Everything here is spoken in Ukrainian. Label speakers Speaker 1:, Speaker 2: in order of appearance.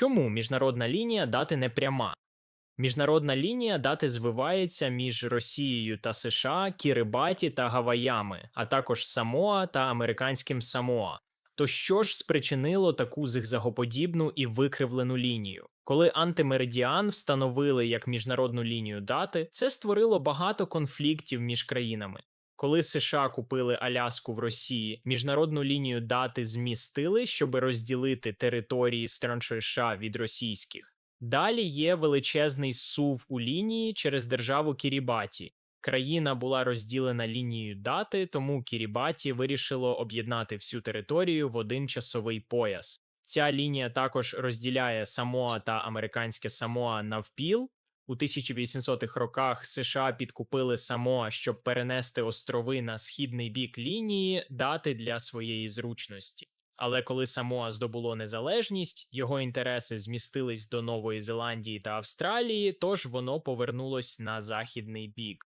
Speaker 1: Чому міжнародна лінія дати не пряма? Міжнародна лінія дати звивається між Росією та США, Кірибаті та Гаваями, а також Самоа та американським Самоа. То що ж спричинило таку зигзагоподібну і викривлену лінію? Коли антимеридіан встановили як міжнародну лінію дати, це створило багато конфліктів між країнами. Коли США купили Аляску в Росії, міжнародну лінію дати змістили, щоб розділити території сторончої США від російських. Далі є величезний сув у лінії через державу Кірібаті. Країна була розділена лінією дати, тому Кірібаті вирішило об'єднати всю територію в один часовий пояс. Ця лінія також розділяє Самоа та американське Самоа навпіл. У 1800-х роках США підкупили Самоа, щоб перенести острови на східний бік лінії, дати для своєї зручності. Але коли Самоа здобуло незалежність, його інтереси змістились до Нової Зеландії та Австралії, тож воно повернулось на західний бік.